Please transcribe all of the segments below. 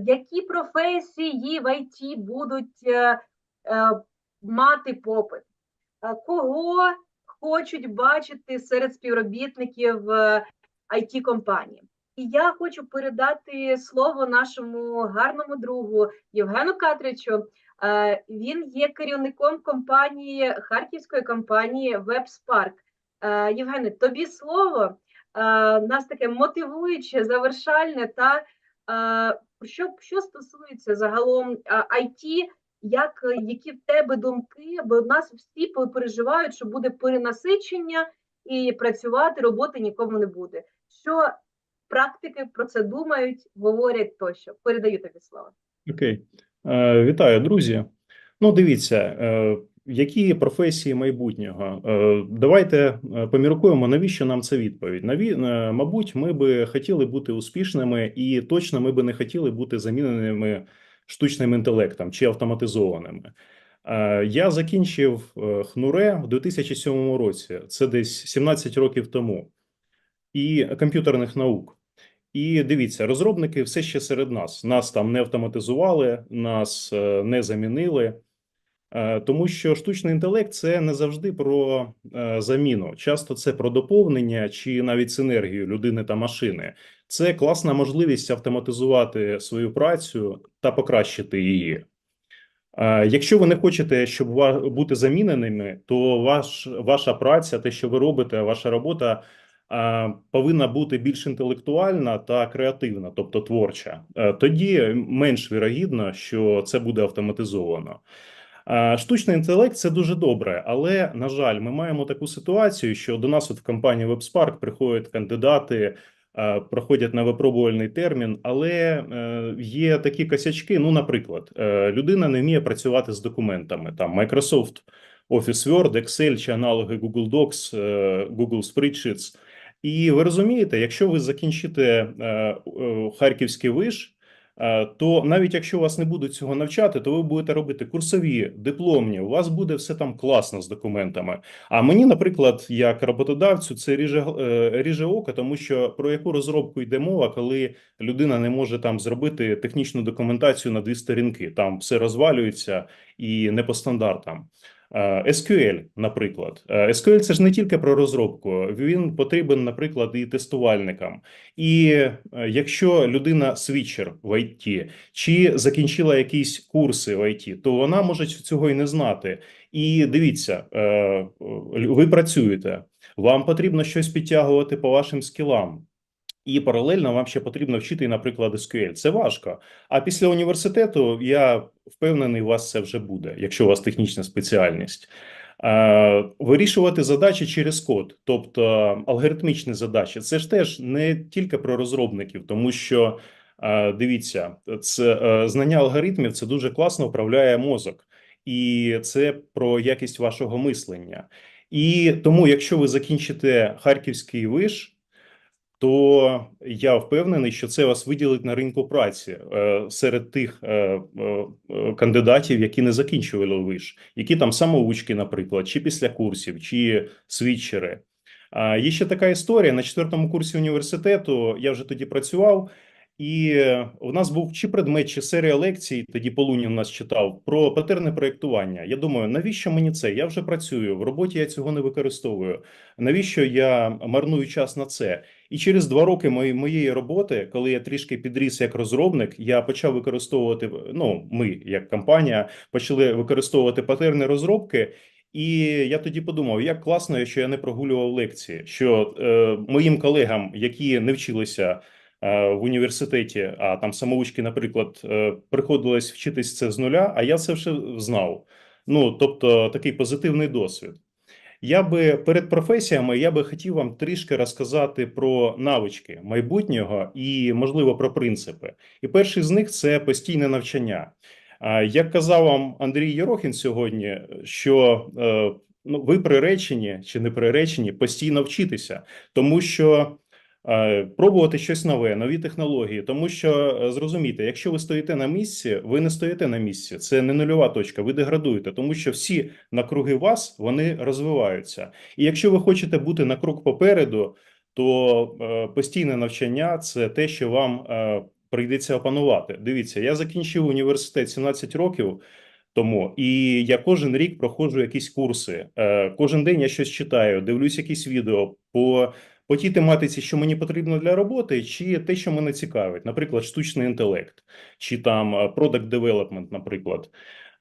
які професії в ІТ будуть е, е, мати попит, Е, кого хочуть бачити серед співробітників it компанії. І я хочу передати слово нашому гарному другу Євгену Катричу. Е, Він є керівником компанії харківської компанії WebSpark. Е, Євгене, тобі слово. Е, Нас таке мотивуюче, завершальне та е, що, що стосується загалом IT, як які в тебе думки? Бо в нас всі переживають, що буде перенасичення і працювати роботи нікому не буде. Що практики про це думають, говорять тощо. Передаю тобі слово. Окей, Е, вітаю, друзі. Ну, дивіться, е, які професії майбутнього. Е, Давайте е, поміркуємо, навіщо нам ця відповідь. Наві, е, мабуть, ми би хотіли бути успішними, і точно ми би не хотіли бути заміненими штучним інтелектом чи автоматизованими. Я закінчив ХНУРЕ в 2007 році, це десь 17 років тому, і комп'ютерних наук. І дивіться, розробники все ще серед нас. Нас там не автоматизували, нас не замінили, тому що штучний інтелект це не завжди про е, заміну. Часто це про доповнення чи навіть синергію людини та машини. Це класна можливість автоматизувати свою працю та покращити її. Е, Якщо ви не хочете, щоб бути заміненими, то ваш, ваша праця, те, що ви робите, ваша робота повинна бути більш інтелектуальна та креативна, тобто творча. Е, Тоді менш вірогідно, що це буде автоматизовано. А, Штучний інтелект це дуже добре, але на жаль, ми маємо таку ситуацію, що до нас от в компанії WebSpark приходять кандидати, е, проходять на випробувальний термін, але е, є такі косячки. Ну, наприклад, е, людина не вміє працювати з документами. Там Microsoft Office Word, Excel чи аналоги Google Docs, е, Google Spreadsheets. І ви розумієте, якщо ви закінчите е, е, Харківський виш, е, то навіть якщо вас не будуть цього навчати, то ви будете робити курсові, дипломні. У вас буде все там класно з документами. А мені, наприклад, як роботодавцю, це ріже, е, ріже око, тому що про яку розробку йде мова, коли людина не може там зробити технічну документацію на дві сторінки. Там все розвалюється і не по стандартам. Е, SQL, наприклад, Е, SQL – це ж не тільки про розробку. Він потрібен, наприклад, і тестувальникам. І е, якщо людина світчер в IT чи закінчила якісь курси в IT, то вона може цього і не знати. І дивіться, ви працюєте, вам потрібно щось підтягувати по вашим скілам. І паралельно вам ще потрібно вчити, наприклад, SQL. Це важко. А після університету я впевнений, у вас це вже буде, якщо у вас технічна спеціальність. Вирішувати задачі через код, тобто алгоритмічні задачі, це ж теж не тільки про розробників, тому що дивіться, це е, знання алгоритмів це дуже класно вправляє мозок, і це про якість вашого мислення. І тому, якщо ви закінчите харківський виш то я впевнений, що це вас виділить на ринку праці е, серед тих е, е, кандидатів, які не закінчували виш, які там самоучки, наприклад, чи після курсів, чи свідчери. Є ще така історія на четвертому курсі університету. Я вже тоді працював. І у нас був чи предмет, чи серія лекцій, тоді Полунін нас читав про патерне проєктування. Я думаю, навіщо мені це? Я вже працюю, в роботі я цього не використовую. Навіщо я марную час на це? І через два роки моєї роботи, коли я трішки підріс як розробник, я почав використовувати, ну, ми, як компанія, почали використовувати патерни розробки. І я тоді подумав, як класно, що я не прогулював лекції, що е, моїм колегам, які не вчилися е, в університеті, а там самоучки, наприклад, е, приходилось вчитись це з нуля, а я це вже знав. Ну, тобто такий позитивний досвід. Я би перед професіями я би хотів вам трішки розказати про навички майбутнього і, можливо, про принципи. І перший з них це постійне навчання. Як казав вам Андрій Єрохін сьогодні, що е, ну, ви приречені чи не приречені постійно вчитися, тому що е, пробувати щось нове, нові технології, тому що е, зрозумійте, якщо ви стоїте на місці, ви не стоїте на місці, це не нульова точка, ви деградуєте, тому що всі накруги вас вони розвиваються. І якщо ви хочете бути на крок попереду, то е, постійне навчання це те, що вам е, прийдеться опанувати. Дивіться, я закінчив університет 17 років тому, і я кожен рік проходжу якісь курси. Е, Кожен день я щось читаю, дивлюсь якісь відео по, по тій тематиці, що мені потрібно для роботи, чи те, що мене цікавить, наприклад, штучний інтелект, чи там е, product development, наприклад,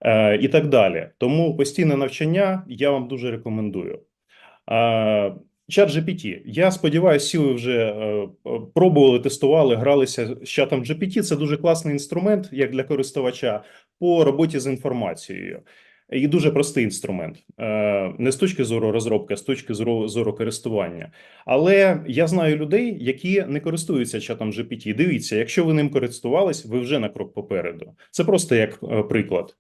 е, і так далі. Тому постійне навчання я вам дуже рекомендую. Е, Чат GPT. Я сподіваюся, ви вже е, е, пробували, тестували, гралися з чатом GPT. Це дуже класний інструмент, як для користувача, по роботі з інформацією. І дуже простий інструмент, Е, не з точки зору розробки, а з точки зору, зору користування. Але я знаю людей, які не користуються чатом GPT. Дивіться, якщо ви ним користувались, ви вже на крок попереду. Це просто як е, приклад.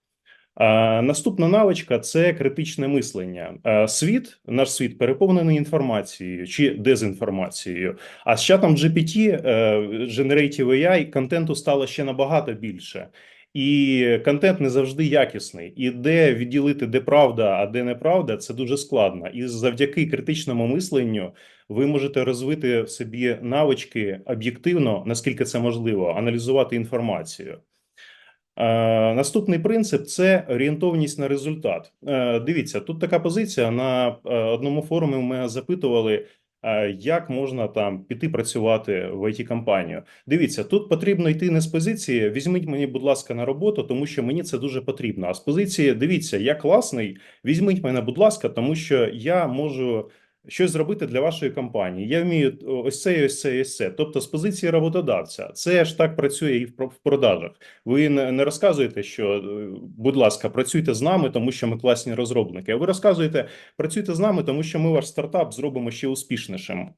Наступна навичка це критичне мислення. Світ, наш світ переповнений інформацією чи дезінформацією. А з чатом GPT, е, Generative AI, контенту стало ще набагато більше. І контент не завжди якісний. І де відділити, де правда, а де неправда, це дуже складно. І завдяки критичному мисленню ви можете розвити в собі навички об'єктивно, наскільки це можливо, аналізувати інформацію. Е, Наступний принцип це орієнтовність на результат. Е, Дивіться, тут така позиція. На е, одному форумі мене запитували, як можна там піти працювати в it компанію Дивіться, тут потрібно йти не з позиції. Візьміть мені, будь ласка, на роботу, тому що мені це дуже потрібно. А з позиції дивіться, я класний. Візьміть мене, будь ласка, тому що я можу. Щось зробити для вашої компанії. Я вмію ось це, ось це, ось це. Тобто, з позиції роботодавця, це ж так працює і в про- в продажах. Ви не, розказуєте, що, е, будь ласка, працюйте з нами, тому що ми класні розробники. А ви розказуєте, працюйте з нами, тому що ми ваш стартап зробимо ще успішнішим.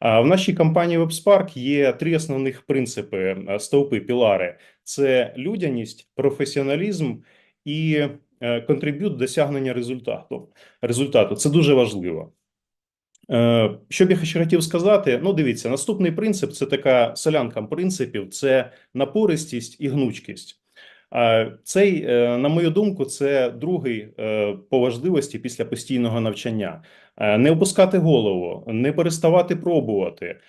А в нашій компанії WebSpark є три основних принципи, е, стовпи, пілари: це людяність, професіоналізм і е, контриб'ют досягнення результату. Результату це дуже важливо. Е, Що б я ще хотів сказати? Ну, дивіться, наступний принцип це така солянка принципів: це напористість і гнучкість. Цей, е, на мою думку, це другий е, по важливості після постійного навчання. Не опускати голову, не переставати пробувати,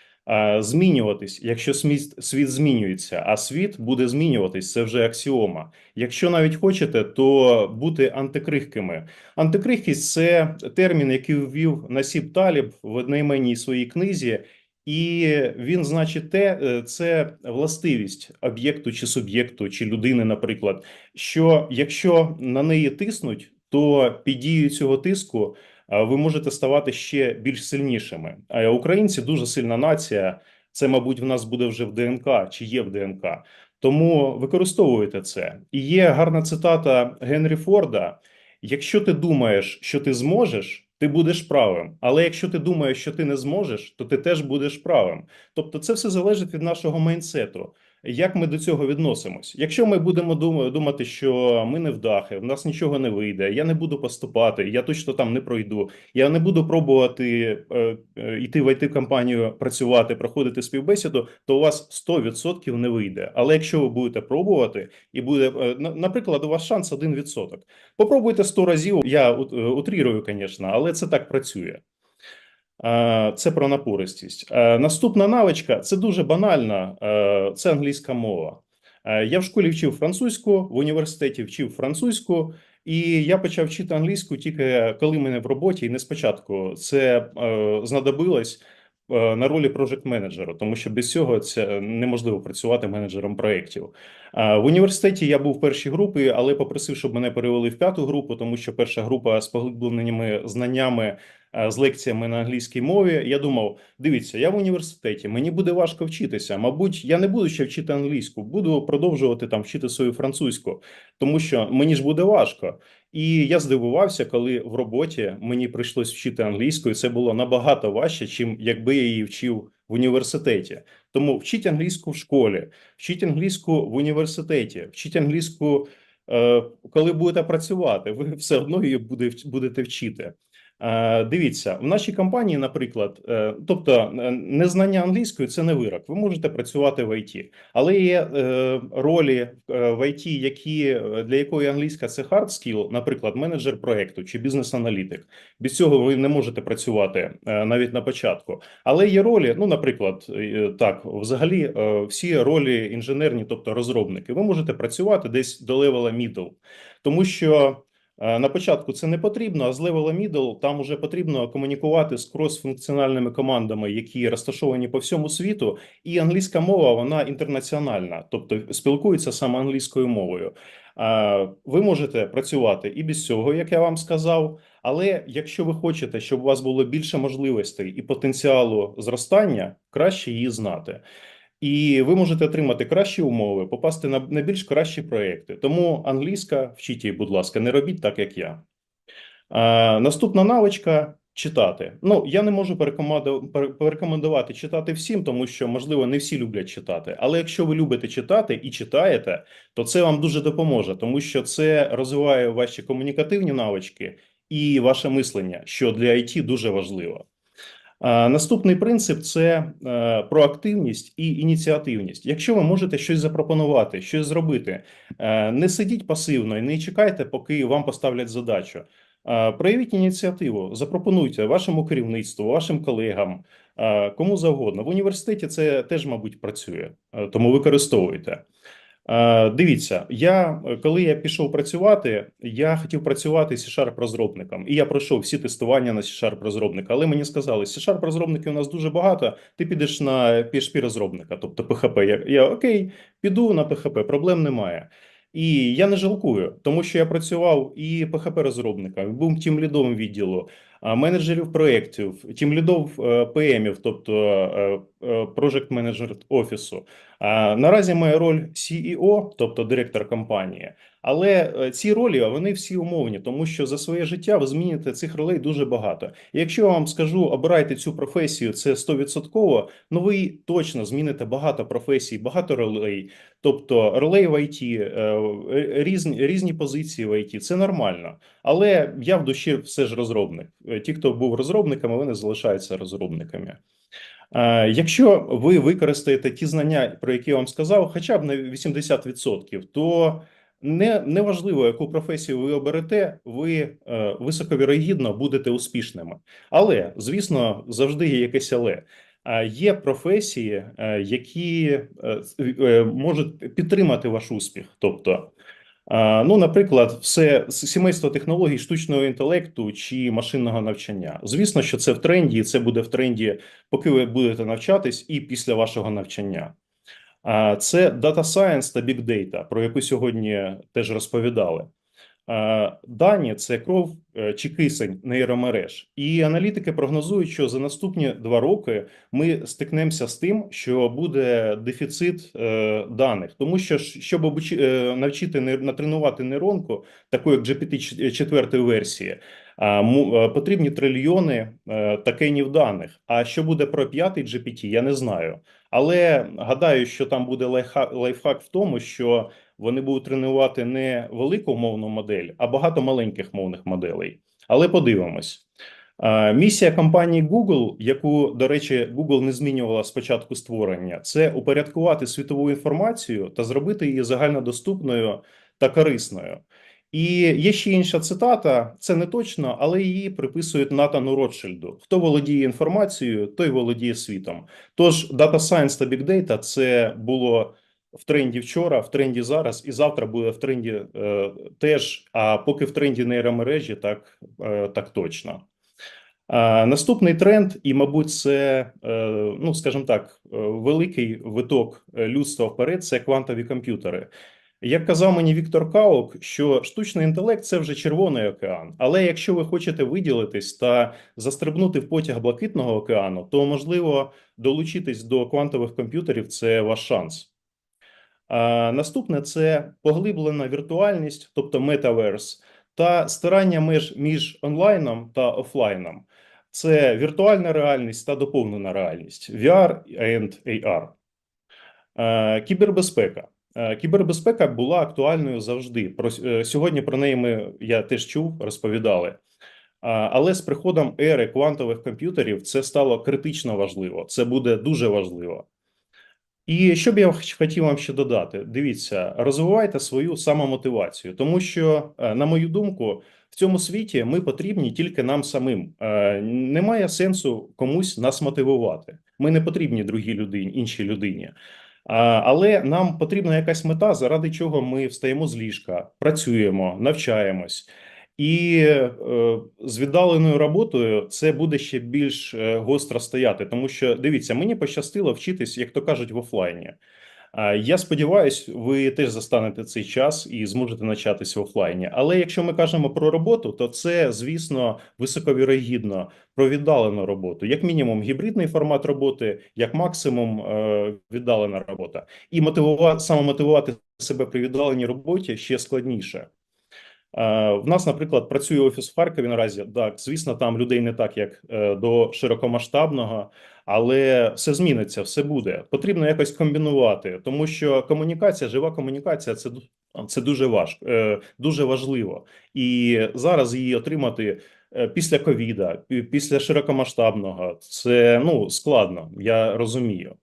змінюватись, якщо світ, світ змінюється, а світ буде змінюватись, це вже аксіома. Якщо навіть хочете, то бути антикрихкими. Антикрихкість це термін, який ввів Насіб Таліб в одноіменній своїй книзі, і він значить те, е, це властивість об'єкту чи суб'єкту, чи людини, наприклад, що якщо на неї тиснуть, то під дією цього тиску ви можете ставати ще більш сильнішими. А українці дуже сильна нація. Це, мабуть, в нас буде вже в ДНК чи є в ДНК. Тому використовуйте це. І є гарна цитата Генрі Форда: якщо ти думаєш, що ти зможеш, ти будеш правим. Але якщо ти думаєш, що ти не зможеш, то ти теж будеш правим. Тобто, це все залежить від нашого майнсету. Як ми до цього відносимось? Якщо ми будемо дум- думати, що ми не вдахи, в нас нічого не вийде, я не буду поступати, я точно там не пройду, я не буду пробувати е, е, йти в it компанію працювати, проходити співбесіду, то у вас 100% не вийде. Але якщо ви будете пробувати, і буде, е, на- наприклад, у вас шанс 1%. Попробуйте 100 разів. Я утрірую, звісно, але це так працює. Е, Це про напористість. Е, Наступна навичка це дуже банальна. е, Це англійська мова. Я в школі вчив французьку, в університеті вчив французьку, і я почав вчити англійську тільки коли мене в роботі, і не спочатку. Це знадобилось на ролі project менеджера, тому що без цього це неможливо працювати менеджером проєктів. Е, В університеті я був в першій групі, але попросив, щоб мене перевели в п'яту групу, тому що перша група з поглибленими знаннями е, з лекціями на англійській мові. Я думав, дивіться, я в університеті, мені буде важко вчитися. Мабуть, я не буду ще вчити англійську, буду продовжувати там вчити свою французьку, тому що мені ж буде важко. І я здивувався, коли в роботі мені прийшлось вчити англійську, це було набагато важче, чим якби я її вчив в університеті. Тому вчіть англійську в школі, вчіть англійську в університеті, вчіть англійську, е, коли будете працювати. Ви все одно її буде, будете вчити. Е, Дивіться, в нашій компанії, наприклад, е, тобто е, незнання англійської це не вирок. Ви можете працювати в ІТ, але є ролі в ІТ, які для якої англійська це hard skill, наприклад, менеджер проекту чи бізнес-аналітик. Без цього ви не можете працювати навіть на початку. Але є ролі, ну, наприклад, так, взагалі, всі ролі інженерні, тобто розробники, ви можете працювати десь до левела middle, тому що. Е, На початку це не потрібно, а з левела middle там вже потрібно комунікувати з крос-функціональними командами, які розташовані по всьому світу, і англійська мова вона інтернаціональна, тобто спілкується саме англійською мовою. Е, Ви можете працювати і без цього, як я вам сказав. Але якщо ви хочете, щоб у вас було більше можливостей і потенціалу зростання, краще її знати. І ви можете отримати кращі умови, попасти на, на більш кращі проекти. Тому англійська вчіть її, будь ласка, не робіть так, як я. А, наступна навичка читати. Ну, я не можу порекоменду- порекомендувати читати всім, тому що, можливо, не всі люблять читати. Але якщо ви любите читати і читаєте, то це вам дуже допоможе, тому що це розвиває ваші комунікативні навички і ваше мислення, що для IT дуже важливо. Наступний принцип це е, проактивність і ініціативність. Якщо ви можете щось запропонувати, щось зробити, е, не сидіть пасивно і не чекайте, поки вам поставлять задачу. Проявіть ініціативу, запропонуйте вашому керівництву, вашим колегам, е, кому завгодно. В університеті це теж, мабуть, працює, тому використовуйте. Е, Дивіться, я е, коли я пішов працювати, я хотів працювати C-Sharp розробником, і я пройшов всі тестування на C-Sharp розробника. Але мені сказали, C-Sharp розробників у нас дуже багато. Ти підеш на PHP розробника, тобто PHP. Я, я окей, піду на PHP, проблем немає. І я не жалкую, тому що я працював і PHP розробником, був тім лідом відділу, менеджерів проєктів, тім лідов ПМів, тобто е, е, Project Manager офісу. Наразі моя роль CEO, тобто директор компанії, але е, ці ролі вони всі умовні, тому що за своє життя ви зміните цих ролей дуже багато. І якщо я вам скажу, обирайте цю професію, це 100%, ну ви точно зміните багато професій, багато ролей. Тобто ролей в ІТ, різні, різні позиції в ІТ, це нормально. Але я в душі все ж розробник. Е, Ті, хто був розробниками, вони залишаються розробниками. Е, Якщо ви використаєте ті знання, про які я вам сказав, хоча б на 80%, то не, неважливо, яку професію ви оберете, ви е, високовірогідно будете успішними. Але, звісно, завжди є якесь але. А Є професії, е, які е, е, можуть підтримати ваш успіх. Тобто, Ну, наприклад, все сімейство технологій штучного інтелекту чи машинного навчання. Звісно, що це в тренді, і це буде в тренді, поки ви будете навчатись, і після вашого навчання. Це Data Science та Big Data, про яку сьогодні теж розповідали. Дані це кров е, чи кисень нейромереж, і аналітики прогнозують, що за наступні два роки ми стикнемося з тим, що буде дефіцит е, даних, тому що щоб е, навчити натренувати нейронку, таку як GPT 4 версії, потрібні трильйони токенів даних. А що буде про п'ятий GPT, я не знаю. Але гадаю, що там буде лайфхак в тому, що вони будуть тренувати не велику мовну модель, а багато маленьких мовних моделей. Але подивимось. Місія компанії Google, яку, до речі, Google не змінювала з початку створення, це упорядкувати світову інформацію та зробити її загальнодоступною та корисною. І є ще інша цитата, це не точно, але її приписують Натану Ротшильду. Хто володіє інформацією, той володіє світом. Тож Data Science та Big Data – це було в тренді вчора, в тренді зараз, і завтра буде в тренді е, теж. А поки в тренді нейромережі, так, е, так точно. А, наступний тренд, і, мабуть, це, е, ну, скажімо так, е, великий виток е, людства вперед це квантові комп'ютери. Як казав мені Віктор Каук, що штучний інтелект це вже червоний океан. Але якщо ви хочете виділитись та застрибнути в потяг блакитного океану, то можливо долучитись до квантових комп'ютерів це ваш шанс. Наступне це поглиблена віртуальність, тобто метаверс, та стирання меж між онлайном та офлайном. Це віртуальна реальність та доповнена реальність VR and AR. Кібербезпека. Кібербезпека була актуальною завжди. Про е, сьогодні про неї ми я теж чув, розповідали. Але з приходом ери квантових комп'ютерів це стало критично важливо. Це буде дуже важливо. І що б я хотів вам ще додати: дивіться, розвивайте свою самомотивацію, тому що, е, на мою думку, в цьому світі ми потрібні тільки нам самим. Е, Немає сенсу комусь нас мотивувати. Ми не потрібні другій людині, іншій людині. Але нам потрібна якась мета, заради чого ми встаємо з ліжка, працюємо, навчаємось. І е, з віддаленою роботою це буде ще більш е, гостро стояти, тому що дивіться, мені пощастило вчитись, як то кажуть, в офлайні. Я сподіваюся, ви теж застанете цей час і зможете навчатися в офлайні. Але якщо ми кажемо про роботу, то це, звісно, високовірогідно про віддалену роботу, як мінімум, гібридний формат роботи, як максимум е, віддалена робота, і мотивувати самомотивувати себе при віддаленій роботі ще складніше. Е, В нас, наприклад, працює офіс в Харкові наразі. Так, звісно, там людей не так, як е, до широкомасштабного, але все зміниться, все буде. Потрібно якось комбінувати, тому що комунікація, жива комунікація це, це дуже важко, е, дуже важливо. І зараз її отримати після ковіда, після широкомасштабного, це ну складно, я розумію.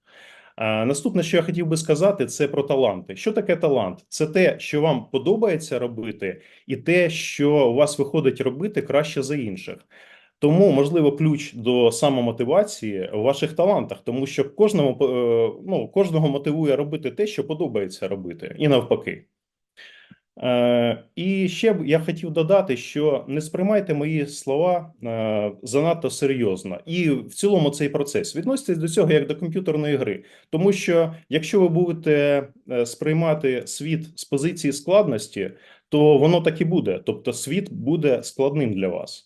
Наступне, що я хотів би сказати, це про таланти. Що таке талант? Це те, що вам подобається робити, і те, що у вас виходить робити краще за інших. Тому, можливо, ключ до самомотивації в ваших талантах, тому що кожному е, ну, кожного мотивує робити те, що подобається робити, і навпаки. Е, і ще б я хотів додати, що не сприймайте мої слова е, занадто серйозно. І в цілому цей процес відноситесь до цього як до комп'ютерної гри. Тому що якщо ви будете е, сприймати світ з позиції складності, то воно так і буде. Тобто, світ буде складним для вас.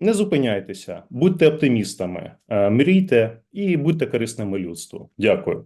Не зупиняйтеся, будьте оптимістами, мрійте і будьте корисними людству. Дякую.